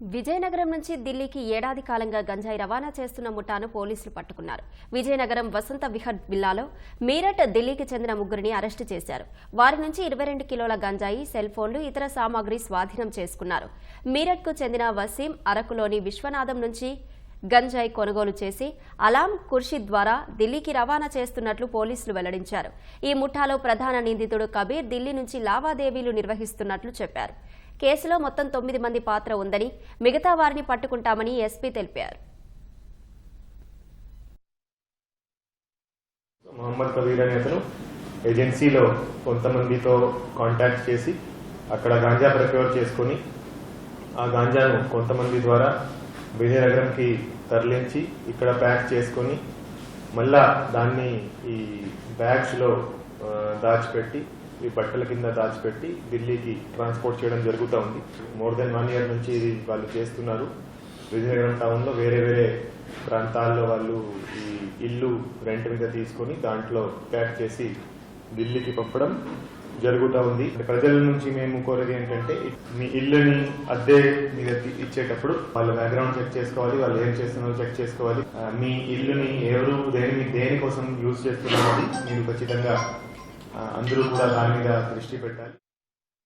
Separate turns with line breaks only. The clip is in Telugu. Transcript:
విజయనగరం నుంచి ఢిల్లీకి ఏడాది కాలంగా గంజాయి రవాణా చేస్తున్న ముఠాను పోలీసులు పట్టుకున్నారు. విజయనగరం వసంత విహర్ జిల్లాలో మీరట్ ఢిల్లీకి చెందిన ముగ్గురిని అరెస్టు చేశారు. వారి నుంచి ఇరవై రెండు కిలోల గంజాయి సెల్ ఫోన్లు ఇతర సామాగ్రి స్వాధీనం చేసుకున్నారు. మీరట్కు చెందిన వసీం అరకులోని విశ్వనాథం నుంచి గంజాయి కొనుగోలు చేసి అలాం ఖుర్షిద్ ద్వారా ఢిల్లీకి రవాణా చేస్తున్నట్లు పోలీసులు వెల్లడించారు. ఈ ముఠాలో ప్రధాన నిందితుడు కబీర్ ఢిల్లీ నుంచి లావాదేవీలు నిర్వహిస్తున్నట్లు చెప్పారు. కేసులో మొత్తం తొమ్మిది మంది పాత్ర ఉందని మిగతా వారిని పట్టుకుంటామని ఎస్పీ తెలిపారు.
మహమ్మద్ కబీర్ అనే అతను ఏజెన్సీలో కొంతమందితో కాంటాక్ట్ చేసి అక్కడ గాంజా ప్రక్యూర్ చేసుకొని ఆ గాంజాను కొంతమంది ద్వారా విజయనగరంకి తరలించి ఇక్కడ ప్యాక్ చేసుకొని మళ్ళా దాన్ని ఈ బ్యాగ్స్లో దాచిపెట్టి ఈ బట్టల కింద దాచిపెట్టి ఢిల్లీకి ట్రాన్స్పోర్ట్ చేయడం జరుగుతూ ఉంది. మోర్ దెన్ వన్ ఇయర్ నుంచి ఇది వాళ్ళు చేస్తున్నారు. విజయనగరం టౌన్లో వేరే వేరే ప్రాంతాల్లో వాళ్ళు ఈ ఇల్లు రెంట్ మీద తీసుకొని దాంట్లో ప్యాక్ చేసి ఢిల్లీకి పంపడం జరుగుతూ ఉంది. ప్రజల నుంచి మేము కోరేది ఏంటంటే మీ ఇల్లుని అద్దె మీద ఇచ్చేటప్పుడు వాళ్ళ బ్యాక్గ్రౌండ్ చెక్ చేసుకోవాలి వాళ్ళు ఏం చేస్తున్నారో చెక్ చేసుకోవాలి. మీ ఇల్లుని ఎవరు దేని దేనికోసం యూజ్ చేస్తున్నారో మీరు ఖచ్చితంగా అందరూ కూడా దాని మీద దృష్టి పెట్టాలి.